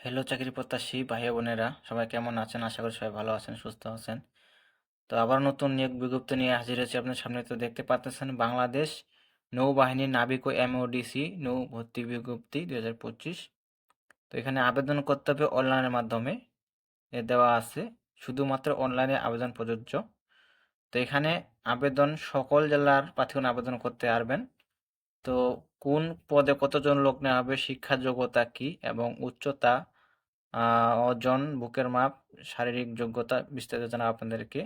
Hello চাকরি প্রত্যাশী ভাই বোনেরা। সবাই কেমন আছেন? আশা করি সবাই ভালো আছেন, সুস্থ আছেন। তো আবার নতুন নিয়োগ বিজ্ঞপ্তি নিয়ে হাজির হয়েছে আপনার সামনে। তো দেখতে পাচ্ছেন বাংলাদেশ নৌবাহিনীর নাবিক ও এমওডিসি নৌ ভর্তি বিজ্ঞপ্তি দু হাজার পঁচিশ। তো এখানে আবেদন করতে হবে অনলাইনের মাধ্যমে। এ দেওয়া আছে, শুধুমাত্র অনলাইনে আবেদন প্রযোজ্য। তো এখানে আবেদন সকল জেলার প্রার্থীগণ আবেদন করতে পারবেন। তো কোন পদে কতজন লোক নেওয়া হবে শিক্ষা যোগ্যতা কি এবং উচ্চতা? আহ, ওজন বুকের মাপ শারীরিক যোগ্যতা বিস্তারিত জানা আপনাদেরকে।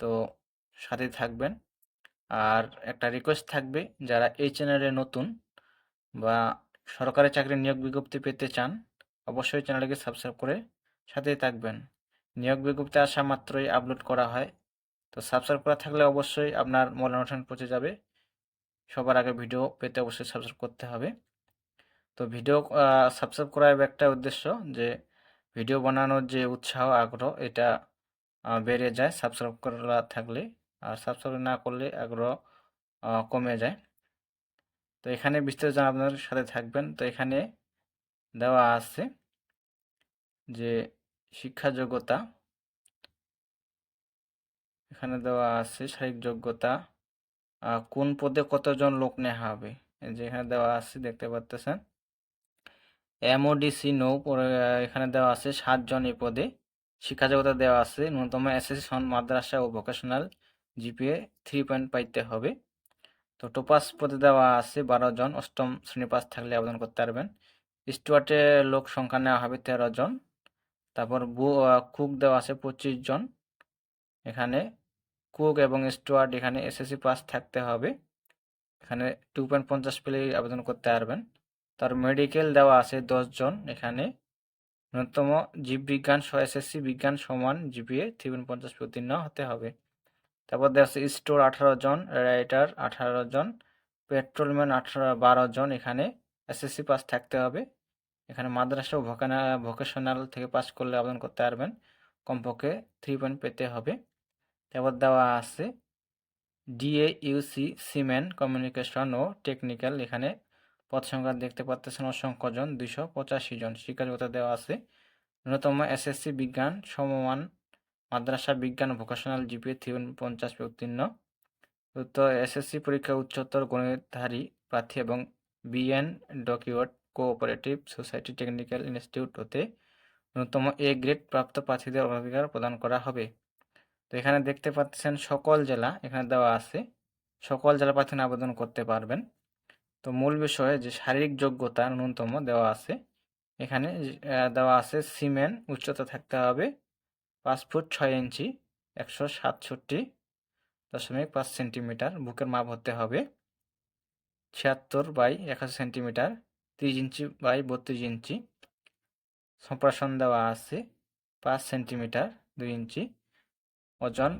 তো সাথে থাকবেন। আর একটা রিকোয়েস্ট থাকবে যারা এই চ্যানেলে নতুন বা সরকারি চাকরির নিয়োগ বিজ্ঞপ্তি পেতে চান অবশ্যই চ্যানেলটিকে সাবস্ক্রাইব করে সাথেই থাকবেন। নিয়োগ বিজ্ঞপ্তি আসা মাত্রই আপলোড করা হয়। তো সাবস্ক্রাইব করা থাকলে অবশ্যই আপনার মোবাইল নোটিফিকেশন পৌঁছে যাবে। সবার আগে ভিডিও পেতে অবশ্যই সাবস্ক্রাইব করতে হবে। তো ভিডিও সাবস্ক্রাইব করার একটা উদ্দেশ্য যে, ভিডিও বানানোর যে উৎসাহ, আগ্রহ, এটা বেড়ে যায় সাবস্ক্রাইব করা থাকলে। আর সাবস্ক্রাইব না করলে আগ্রহ কমে যায়। তো এখানে বিস্তারিত জানা আপনাদের সাথে থাকবেন। তো এখানে দেওয়া আছে যে, শিক্ষা যোগ্যতা, এখানে দেওয়া আছে শারীরিক যোগ্যতা কোন পদে কতজন লোক নেওয়া হবে? যেখানে দেওয়া আছে, দেখতে পাচ্তেছেন এমওডিসি নৌ এখানে দেওয়া আছে সাতজন এই পদে। শিক্ষা জগতে দেওয়া আছে ন্যূনতম এসএসসি মাদ্রাসা ও ভোকেশনাল জিপিএ থ্রি পয়েন্ট পাইতে হবে। তো টোপাস পদে দেওয়া আছে বারো জন, অষ্টম শ্রেণি পাস থাকলে আবেদন করতে পারবেন। স্টুয়ার্টে লোক সংখ্যা নেওয়া হবে তেরো জন। তারপর কুক দেওয়া আছে পঁচিশ জন। এখানে কুক এবং স্টুয়ার্ট এখানে এসএসসি পাস থাকতে হবে। এখানে টু পয়েন্ট পঞ্চাশ পেলে আবেদন করতে পারবেন। তার মেডিকেল দেওয়া আছে দশ জন এখানে। ন্যূনতম জীববিজ্ঞান সহ এসএসসি বিজ্ঞান সমান জিপিএ থ্রি পয়েন্ট পঞ্চাশ উত্তীর্ণ হতে হবে। তারপর দেওয়া আছে স্টোর আঠারো জন, রাইটার আঠারো জন, পেট্রোলম্যান আঠারো, বারো জন এখানে এসএসসি পাস থাকতে হবে। এখানে মাদ্রাসা ভোকেশনাল থেকে পাস করলে আবেদন করতে পারবেন। কমপক্ষে থ্রি পয়েন্ট পেতে হবে। তারপর দেওয়া আছে ডিএ ইউসি সিমেন্ট কমিউনিকেশন ও টেকনিক্যাল এখানে পদ সংখ্যা দেখতে পাচ্ছেন অসংখ্য জন, দুইশো পঁচাশি জন। শিক্ষাযোগ্যতা দেওয়া আছে। ন্যূনতম এসএসসি বিজ্ঞান, সমমান, মাদ্রাসা বিজ্ঞান ভোকেশনাল জিপিএ থ্রি পঞ্চাশ উত্তীর্ণ। তো এসএসসি পরীক্ষা উচ্চতর গণিতধারী প্রার্থী এবং বিএন ডকিউট কোঅপারেটিভ সোসাইটি টেকনিক্যাল ইনস্টিটিউট হতে ন্যূনতম এ গ্রেড প্রাপ্ত প্রার্থীদের অগ্রাধিকার প্রদান করা হবে। তো এখানে দেখতে পাচ্ছেন সকল জেলা এখানে দেওয়া আছে। সকল জেলা প্রার্থী আবেদন করতে পারবেন। তো মূল বিষয়ে যে শারীরিক যোগ্যতা ন্যূনতম দেওয়া আছে। এখানে দেওয়া আছে সিমেন্ট উচ্চতা থাকতে হবে পাঁচ ফুট ছয় ইঞ্চি, একশো সাতষট্টি দশমিক পাঁচ সেন্টিমিটার, বুকের মাপ হতে হবে ছিয়াত্তর বাই একাশি সেন্টিমিটার, তিরিশ ইঞ্চি বাই বত্রিশ ইঞ্চি। সম্প্রসারণ দেওয়া আছে পাঁচ সেন্টিমিটার, দুই ইঞ্চি। ওজন,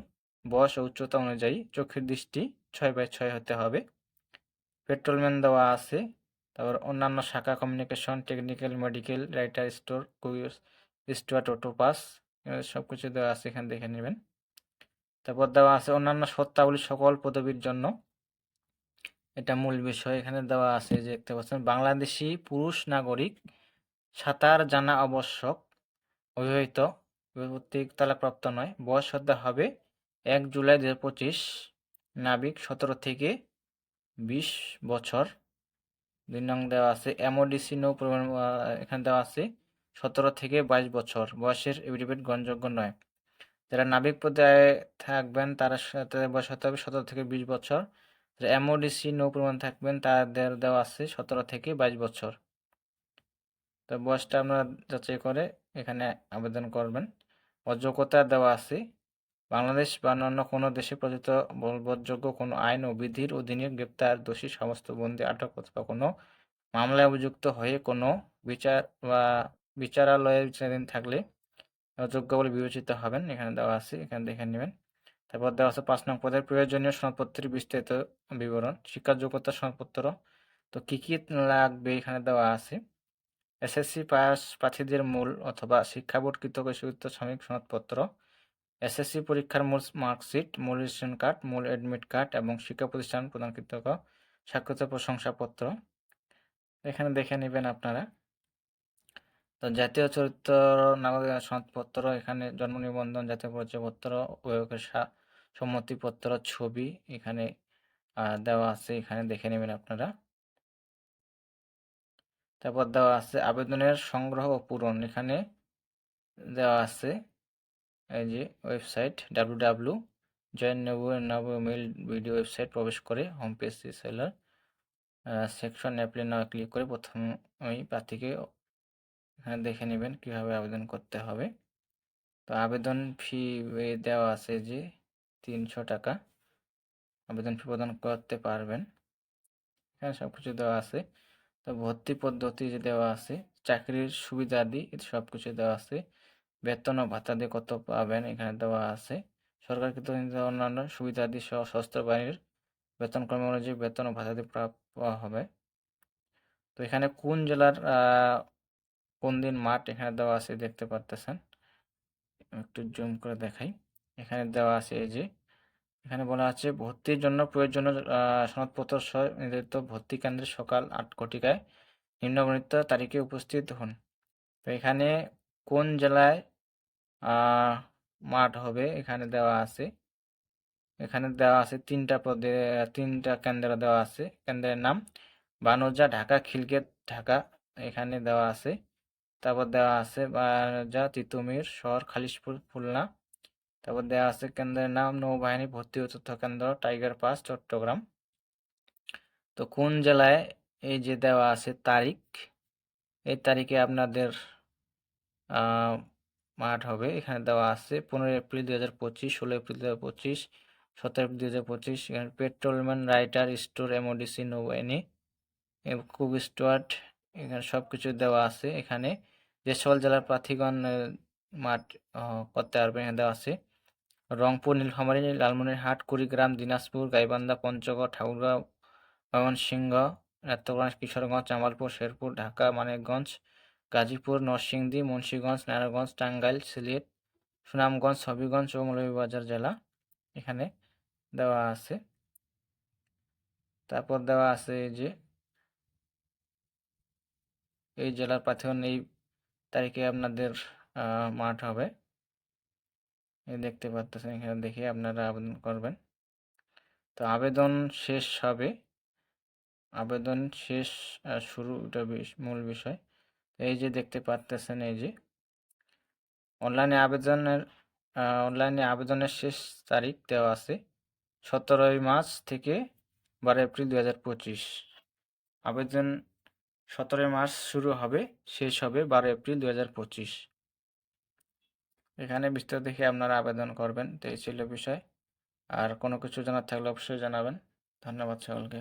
বয়স ও উচ্চতা অনুযায়ী চোখের দৃষ্টি ছয় বাই ছয় হতে হবে। পেট্রোলম্যান দেওয়া আছে। তারপর অন্যান্য শাখা communication technical medical writer store কুইস steward অটোপাস সব কিছু দেওয়া আছে, এখানে দেখে নেবেন। তারপর দেওয়া আছে অন্যান্য সত্তাবলী সকল পদবীর জন্য। এটা মূল বিষয়, এখানে দেওয়া আছে যে দেখতে পাচ্ছেন, বাংলাদেশি পুরুষ নাগরিক সাঁতার জানা আবশ্যক অবিবাহিত বিভক্তি তালাপ্রাপ্ত নয়। বয়স হতে হবে এক জুলাই দু পঁচিশ, নাবিক সতেরো থেকে বিশ বছর। দুই নং দেওয়া আছে, এমওডিসি নৌ পরিবহন এখানে দেওয়া আছে, সতেরো থেকে বাইশ বছর। বয়সের এফিডেভিট গ্রহণযোগ্য নয়। যারা নাবিক পদে থাকবেন, তারা তাদের বয়স হতে হবে সতেরো থেকে বিশ বছর। যারা এমওডিসি নৌ পরিবহন থাকবেন, তাদের দেওয়া আছে সতেরো থেকে বাইশ বছর। তো বয়সটা আপনারা যাচাই করে এখানে আবেদন করবেন। অযোগ্যতা দেওয়া আছে। বাংলাদেশ বা অন্য কোনো দেশে প্রচলিত বলবৎযোগ্য কোনো আইন ও বিধির অধীনে গ্রেপ্তার দোষী সমস্ত বন্দী আটক অথবা কোনো মামলায় অভিযুক্ত হয়ে কোনো বিচার বা বিচারালয়ে বিচারাধীন থাকলে অযোগ্য বলে বিবেচিত হবেন। এখানে দেওয়া আছে, এখানে দেখে নেবেন। তারপর দেওয়া আছে পাঁচ নং পদের প্রয়োজনীয় সনদপত্রের বিস্তারিত বিবরণ শিক্ষা যোগ্যতা সনদপত্র। তো কী কী লাগবে এখানে দেওয়া আছে? এসএসসি পাস প্রার্থীদের মূল অথবা শিক্ষা বোর্ড কৃতজ্ঞ স্বীকৃত শ্রমিক সনদপত্র, এসএসসি পরীক্ষার মূল মার্কশিট, মূল রেশন কার্ড, মূল অ্যাডমিট কার্ড এবং শিক্ষা প্রতিষ্ঠান প্রদান কৃতজ্ঞ স্বাক্ষরিত প্রশংসাপত্র। এখানে দেখে নেবেন আপনারা। তো জাতীয় চরিত্র নাগরিক সনদপত্র, এখানে জন্ম নিবন্ধন, জাতীয় পরিচয়পত্র, অভিভাবকের সম্মতিপত্র, ছবি এখানে দেওয়া আছে। এখানে দেখে নেবেন আপনারা। তারপর দেওয়া আছে আবেদনের সংগ্রহ ও পূরণ। এখানে দেওয়া আছে এই যে ওয়েবসাইট ডাব্লু ডাব্লু জয়েন নেবু নব মেল ভিডিও ওয়েবসাইট প্রবেশ করে, home page seller section apply now click করে প্রথমেই প্রার্থীকে এখানে দেখে নেবেন কীভাবে আবেদন করতে হবে। তো আবেদন ফি দেওয়া আছে যে তিনশো টাকা। আবেদন ফি প্রদান করতে পারবেন। এখানে সব কিছু দেওয়া আছে। তো ভর্তি পদ্ধতি যে দেওয়া আছে, চাকরির সুবিধাদি সব কিছু দেওয়া আছে। বেতন ও ভাতা দিয়ে কত পাবেন এখানে দেওয়া আছে। সরকারকৃত অন্যান্য সুবিধাদি সহ সশস্ত্র বাহিনীর বেতন কর্ম অনুযায়ী বেতন ও ভাতা দিয়ে প্রাপ্য হবে। তো এখানে কোন জেলার কোন দিন মাঠ এখানে দেওয়া আছে দেখতে পারতেছেন? একটু জুম করে দেখাই। এখানে দেওয়া আছে এই যে এখানে বলা আছে, ভর্তির জন্য প্রয়োজনীয় সনদপত্র সহ নির্ধারিত ভর্তি কেন্দ্রে সকাল আট ঘটিকায় নিম্নবর্ণিত তারিখে উপস্থিত হন। তো এখানে কোন জেলায় মাঠ হবে এখানে দেওয়া আছে। এখানে দেওয়া আছে তিনটা পদে, তিনটা কেন্দ্র দেওয়া আছে। কেন্দ্রের নাম বানজা, ঢাকা, খিলগেট, ঢাকা, এখানে দেওয়া আছে। তারপর দেওয়া আছে বানজা, তিতুমির, শহর, খালিশপুর, খুলনা। তারপর দেওয়া আছে কেন্দ্রের নাম, নৌবাহিনী, ভর্তি ও তথ্য কেন্দ্র, টাইগার পাস, চট্টগ্রাম। তো কোন জেলায় এই যে দেওয়া আছে তারিখ, এই তারিখে আপনাদের মাঠ হবে? এখানে দেওয়া আছে পনেরোই এপ্রিল দুই হাজার পঁচিশ, ষোলো এপ্রিল দু হাজার পঁচিশ, সতেরো এপ্রিল হাজার পঁচিশ। এখানে পেট্রোলম্যান রাইটার, স্টোর, এমওডিসি, নৌবাহিনী কুক স্টুয়ার্ট, এখানে সব কিছু দেওয়া আছে। এখানে যে সকল জেলার প্রার্থীগণ মাঠ করতে পারবেন, এখানে দেওয়া আছে। রংপুর, নীলফামারী, লালমনিরহাট, কুড়িগ্রাম, দিনাজপুর, গাইবান্ধা, পঞ্চগড়, ঠাকুরগাঁও, ময়মনসিংহ, নেত্রকোনা, কিশোরগঞ্জ, জামালপুর, শেরপুর, ঢাকা, মানিকগঞ্জ, গাজীপুর, নরসিংদী, মুন্সিগঞ্জ, নারায়ণগঞ্জ, টাঙ্গাইল, সিলেট, সুনামগঞ্জ, হবিগঞ্জ ও মৌলভীবাজার জেলা এখানে দেওয়া আছে। তারপর দেওয়া আছে যে, এই জেলার প্রার্থীগণ এই তারিখে আপনাদের মাঠ হবে। এই দেখতে পাচ্ছেন এখানে দেখে আপনারা আবেদন করবেন। তো আবেদন শেষ হবে। আবেদন শেষ শুরু, এটা মূল বিষয়। এই যে দেখতে পাচ্তেছেন এই যে অনলাইনে আবেদনের অনলাইনে আবেদনের শেষ তারিখ দেওয়া আছে সতেরোই মার্চ থেকে বারো এপ্রিল দু হাজার পঁচিশ। আবেদন সতেরোই মার্চ শুরু হবে, শেষ হবে বারো এপ্রিল দু হাজার পঁচিশ। এখানে বিস্তারিত দেখে আপনারা আবেদন করবেন, তো এই ছিল বিষয়। আর কোনো কিছু জানার থাকলে অবশ্যই জানাবেন। ধন্যবাদ সকলকে।